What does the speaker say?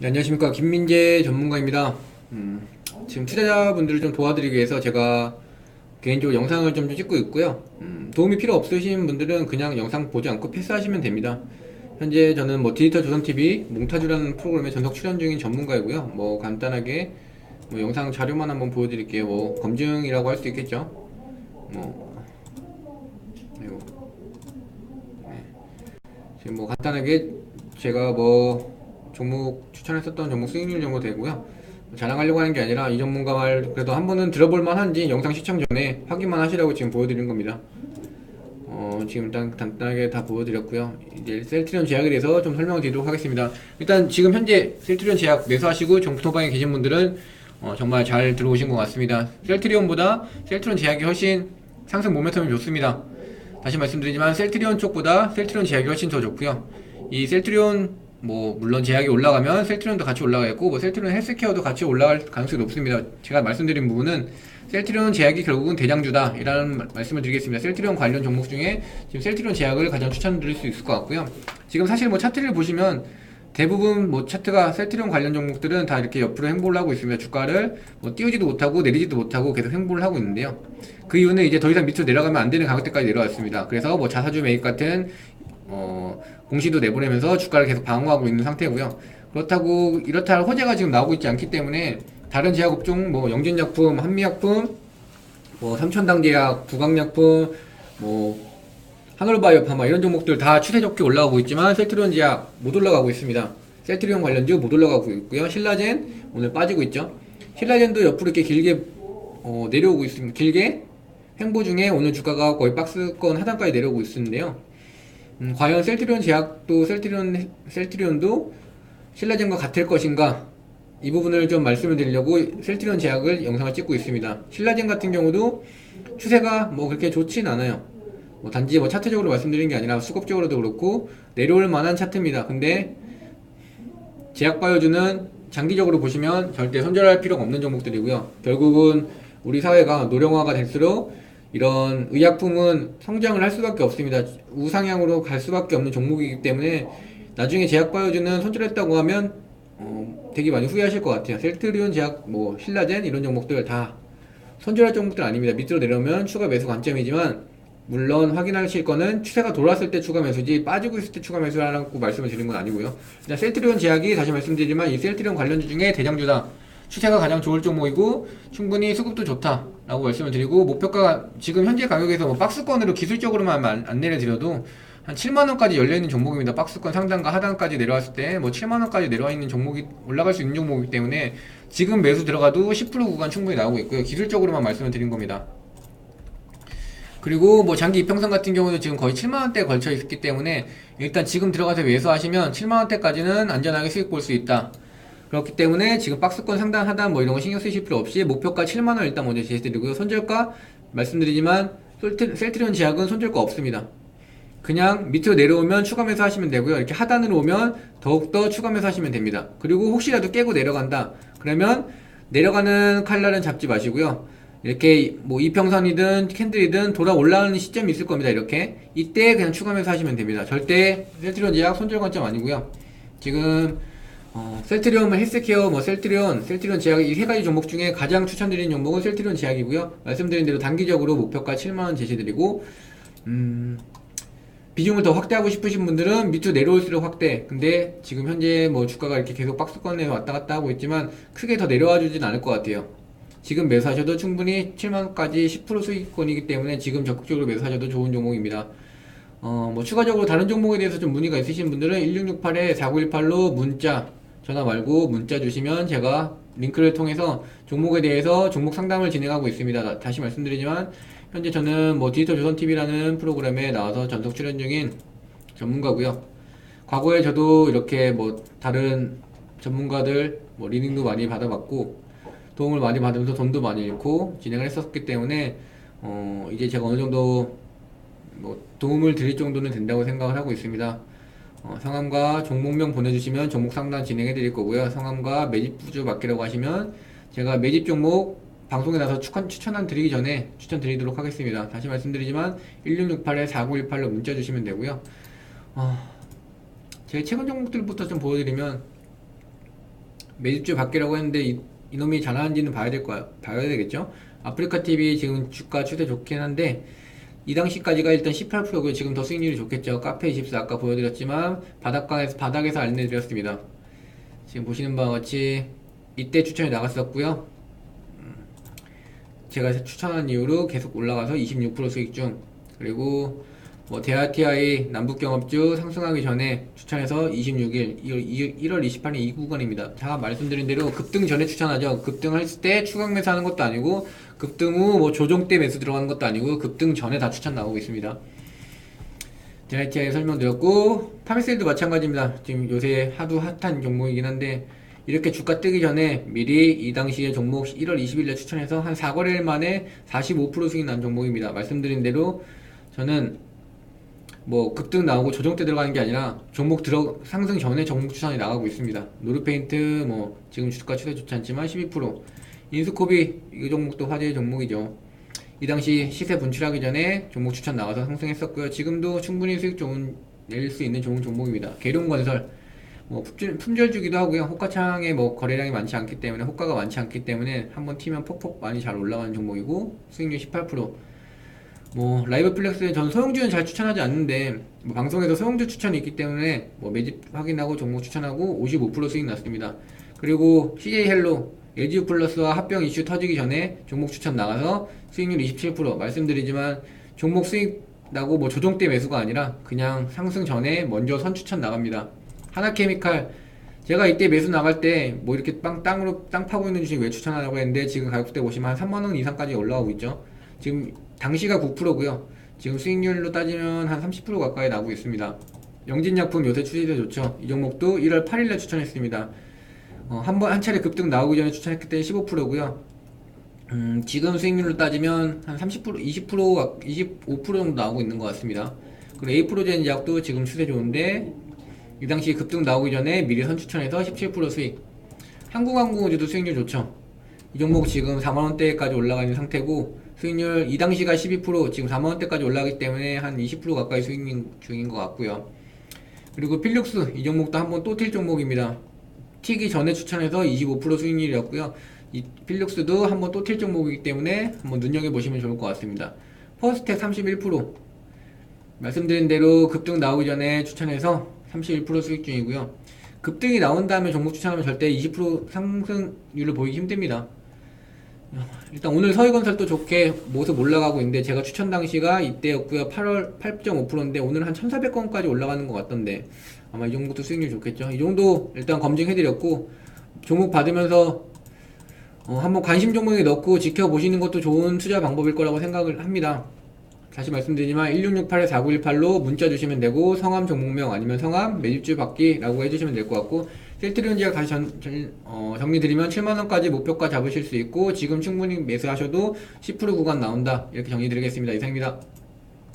네, 안녕하십니까 김민재 전문가입니다. 음, 지금 투자자분들을 좀 도와드리기 위해서 제가 개인적으로 영상을 좀 찍고 있고요. 음, 도움이 필요 없으신 분들은 그냥 영상 보지 않고 패스하시면 됩니다. 현재 저는 뭐 디지털 조선 TV 몽타주라는 프로그램에 전속 출연 중인 전문가이고요. 뭐 간단하게 뭐 영상 자료만 한번 보여드릴게요. 뭐 검증이라고 할 수 있겠죠. 뭐 네. 지금 뭐 간단하게 제가 뭐 종목 추천했었던 종목 수익률 정도 되고요. 자랑하려고 하는 게 아니라 이 전문가 말 그래도 한 번은 들어볼 만한지 영상 시청 전에 확인만 하시라고 지금 보여드린 겁니다. 어, 지금 일단 간단하게 다 보여드렸고요. 이제 셀트리온 제약에 대해서 좀 설명드리도록 하겠습니다. 일단 지금 현재 셀트리온 제약 매수하시고 정토방에 계신 분들은 어, 정말 잘 들어오신 것 같습니다. 셀트리온보다 셀트리온 제약이 훨씬 상승 모멘텀이 좋습니다. 다시 말씀드리지만 셀트리온 쪽보다 셀트리온 제약이 훨씬 더 좋고요. 이 셀트리온 뭐 물론 제약이 올라가면 셀트리온도 같이 올라가겠고 뭐 셀트리온 헬스케어도 같이 올라갈 가능성이 높습니다. 제가 말씀드린 부분은 셀트리온 제약이 결국은 대장주다 이라는 말씀을 드리겠습니다. 셀트리온 관련 종목 중에 지금 셀트리온 제약을 가장 추천드릴 수 있을 것 같고요. 지금 사실 뭐 차트를 보시면 대부분 뭐 차트가 셀트리온 관련 종목들은 다 이렇게 옆으로 행보를 하고 있습니다. 주가를 뭐 띄우지도 못하고 내리지도 못하고 계속 행보를 하고 있는데요. 그 이유는 이제 더 이상 밑으로 내려가면 안 되는 가격대까지 내려왔습니다. 그래서 뭐 자사주 매입 같은 어, 공시도 내보내면서 주가를 계속 방어하고 있는 상태고요. 그렇다고 이렇다 할 호재가 지금 나오고 있지 않기 때문에 다른 제약업종 뭐 영진약품, 한미약품, 뭐 삼천당제약, 부강약품, 뭐 하늘바이오 파마 이런 종목들 다 추세 좋게 올라가고 있지만 셀트리온 제약 못 올라가고 있습니다. 셀트리온 관련주 못 올라가고 있고요. 신라젠 오늘 빠지고 있죠. 신라젠도 옆으로 이렇게 길게 어, 내려오고 있습니다. 길게 횡보 중에 오늘 주가가 거의 박스권 하단까지 내려오고 있는데요. 음, 과연 셀트리온 제약도 셀트리온 셀트리온도 신라젠과 같을 것인가? 이 부분을 좀 말씀을 드리려고 셀트리온 제약을 영상을 찍고 있습니다. 신라젠 같은 경우도 추세가 뭐 그렇게 좋진 않아요. 뭐 단지 뭐 차트적으로 말씀드리는 게 아니라 수급적으로도 그렇고 내려올 만한 차트입니다. 근데 제약바이오주는 장기적으로 보시면 절대 손절할 필요가 없는 종목들이고요. 결국은 우리 사회가 노령화가 될수록 이런 의약품은 성장을 할 수밖에 없습니다. 우상향으로 갈 수밖에 없는 종목이기 때문에 나중에 제약바이오주는 손절했다고 하면 어, 되게 많이 후회하실 것 같아요. 셀트리온 제약, 뭐 신라젠 이런 종목들 다 손절할 종목들 아닙니다. 밑으로 내려오면 추가 매수 관점이지만 물론 확인하실 거는 추세가 돌았을 때 추가 매수지 빠지고 있을 때 추가 매수하라고 말씀을 드린 건 아니고요. 일단 셀트리온 제약이 다시 말씀드리지만 이 셀트리온 관련주 중에 대장주다. 추세가 가장 좋을 종목이고 충분히 수급도 좋다 라고 말씀을 드리고 목표가 지금 현재 가격에서 뭐 박스권으로 기술적으로만 안, 안 내려드려도 한 7만 원까지 열려 있는 종목입니다. 박스권 상단과 하단까지 내려왔을 때 뭐 7만 원까지 내려와 있는 종목이 올라갈 수 있는 종목이기 때문에 지금 매수 들어가도 10% 구간 충분히 나오고 있고요. 기술적으로만 말씀을 드린 겁니다. 그리고 뭐 장기 이평선 같은 경우는 지금 거의 7만 원대에 걸쳐 있기 때문에 일단 지금 들어가서 매수하시면 7만 원대까지는 안전하게 수익 볼 수 있다. 그렇기 때문에 지금 박스권 상단 하단 뭐 이런 거 신경 쓰실 필요 없이 목표가 7만 원 일단 먼저 제시드리고요. 손절가 말씀드리지만 셀트리온 제약은 손절가 없습니다. 그냥 밑으로 내려오면 추가 매수 하시면 되고요. 이렇게 하단으로 오면 더욱더 추가 매수 하시면 됩니다. 그리고 혹시라도 깨고 내려간다. 그러면 내려가는 칼날은 잡지 마시고요. 이렇게 뭐 이평선이든 캔들이든 돌아 올라오는 시점이 있을 겁니다. 이렇게 이때 그냥 추가 매수 하시면 됩니다. 절대 셀트리온 제약 손절 관점 아니고요. 지금 어, 셀트리온 헬스케어, 뭐 셀트리온, 셀트리온 제약 이 세 가지 종목 중에 가장 추천드리는 종목은 셀트리온 제약이고요. 말씀드린 대로 단기적으로 목표가 7만 원 제시드리고 음, 비중을 더 확대하고 싶으신 분들은 밑으로 내려올수록 확대. 근데 지금 현재 뭐 주가가 이렇게 계속 박스권에 왔다 갔다 하고 있지만 크게 더 내려와 주진 않을 것 같아요. 지금 매수하셔도 충분히 7만원까지 10% 수익권이기 때문에 지금 적극적으로 매수하셔도 좋은 종목입니다. 어, 뭐 추가적으로 다른 종목에 대해서 좀 문의가 있으신 분들은 1668-4918로 문자, 전화 말고 문자 주시면 제가 링크를 통해서 종목에 대해서 종목 상담을 진행하고 있습니다. 다시 말씀드리지만 현재 저는 뭐 디지털 조선 TV라는 프로그램에 나와서 전속 출연 중인 전문가고요. 과거에 저도 이렇게 뭐 다른 전문가들 뭐 리딩도 많이 받아봤고 도움을 많이 받으면서 돈도 많이 잃고 진행을 했었기 때문에 어 이제 제가 어느 정도 뭐 도움을 드릴 정도는 된다고 생각을 하고 있습니다. 어, 성함과 종목명 보내주시면 종목 상담 진행해 드릴 거고요. 성함과 매집 부주 맡기라고 하시면 제가 매집 종목 방송에 나서 추천, 추천한 드리기 전에 추천 드리도록 하겠습니다. 다시 말씀드리지만 1668-4918로 문자 주시면 되고요. 어, 제 최근 종목들부터 좀 보여드리면 매집주 받기라고 했는데 이, 이놈이 잘하는지는 봐야 될 거야 봐야 되겠죠 아프리카 TV 지금 주가 추세 좋긴 한데 이 당시까지가 일단 18%고요. 지금 더 수익률이 좋겠죠. 카페 24 아까 보여드렸지만 바닥에서 바닥에서 알려드렸습니다. 지금 보시는 바와 같이 이때 추천이 나갔었고요. 음, 제가 추천한 이후로 계속 올라가서 26% 수익 중. 그리고 뭐 대하TI 남북경업주 상승하기 전에 추천해서 26일 1월 28일 이 구간입니다. 제가 말씀드린 대로 급등 전에 추천하죠. 급등했을 때 추강 매수하는 것도 아니고 급등 후 뭐 조정 때 매수 들어가는 것도 아니고 급등 전에 다 추천 나오고 있습니다. 대하TI 설명드렸고 파미셀도 마찬가지입니다. 지금 요새 하도 핫한 종목이긴 한데 이렇게 주가 뜨기 전에 미리 이 당시에 종목 1월 20일에 추천해서 한 4거래일 만에 45% 수익 난 종목입니다. 말씀드린 대로 저는 뭐 급등 나오고 조정 때 들어가는 게 아니라 종목 들어 상승 전에 종목 추천이 나가고 있습니다. 노르페인트 뭐 지금 주가 추세 좋지 않지만 12% 인스코비 이 종목도 화제의 종목이죠. 이 당시 시세 분출하기 전에 종목 추천 나와서 상승했었고요. 지금도 충분히 수익 좋은 낼 수 있는 좋은 종목입니다. 계룡건설 뭐 품절, 품절주기도 하고요. 호가창에 뭐 거래량이 많지 않기 때문에 호가가 많지 않기 때문에 한번 튀면 폭폭 많이 잘 올라가는 종목이고 수익률 18%. 뭐 라이브 플렉스에 전 소형주는 잘 추천하지 않는데 뭐 방송에서 소형주 추천이 있기 때문에 뭐 매집 확인하고 종목 추천하고 55% 수익 났습니다. 그리고 CJ 헬로 LGU 플러스와 합병 이슈 터지기 전에 종목 추천 나가서 수익률 27% 말씀드리지만 종목 수익 나고 뭐 조정 때 매수가 아니라 그냥 상승 전에 먼저 선 추천 나갑니다. 하나케미칼 제가 이때 매수 나갈 때 뭐 이렇게 빵 땅으로 땅 파고 있는 주식 왜 추천하라고 했는데 지금 가격대 보시면 한 3만 원 이상까지 올라가고 있죠. 지금 당시가 9%고요. 지금 수익률로 따지면 한 30% 가까이 나오고 있습니다. 영진약품 요새 추세도 좋죠. 이 종목도 1월 8일에 추천했습니다. 어, 한번 한 차례 급등 나오기 전에 추천했기 때문에 15%고요. 음, 지금 수익률로 따지면 한 30%, 20%, 25% 정도 나오고 있는 것 같습니다. 그리고 에이프로젠 약도 지금 추세 좋은데 이 당시 급등 나오기 전에 미리 선추천해서 17% 수익. 한국항공우주도 수익률 좋죠. 이 종목 지금 4만원대까지 올라가 있는 상태고 수익률 이 당시가 12% 지금 4만원대까지 올라가기 때문에 한 20% 가까이 수익 중인 것 같고요. 그리고 필룩스 이 종목도 한번 또 튈 종목입니다. 튀기 전에 추천해서 25% 수익률이었고요. 이 필룩스도 한번 또 튈 종목이기 때문에 한번 눈여겨보시면 좋을 것 같습니다. 퍼스텍 31% 말씀드린 대로 급등 나오기 전에 추천해서 31% 수익 중이고요. 급등이 나온 다음에 종목 추천하면 절대 20% 상승률을 보이기 힘듭니다. 일단 오늘 서희건설도 좋게 모습 올라가고 있는데 제가 추천 당시가 이때였고요. 8월 8.5%인데 오늘 한 1,400건까지 올라가는 것 같던데 아마 이 정도도 수익률 좋겠죠. 이 정도 일단 검증해드렸고 종목 받으면서 어, 한번 관심 종목에 넣고 지켜보시는 것도 좋은 투자 방법일 거라고 생각을 합니다. 다시 말씀드리지만 1668-4918로 문자 주시면 되고 성함 종목명 아니면 성함 매집주 받기라고 해주시면 될 것 같고 셀트리온 제약 다시 전, 전, 어, 정리드리면 7만원까지 목표가 잡으실 수 있고 지금 충분히 매수하셔도 10% 구간 나온다. 이렇게 정리드리겠습니다. 이상입니다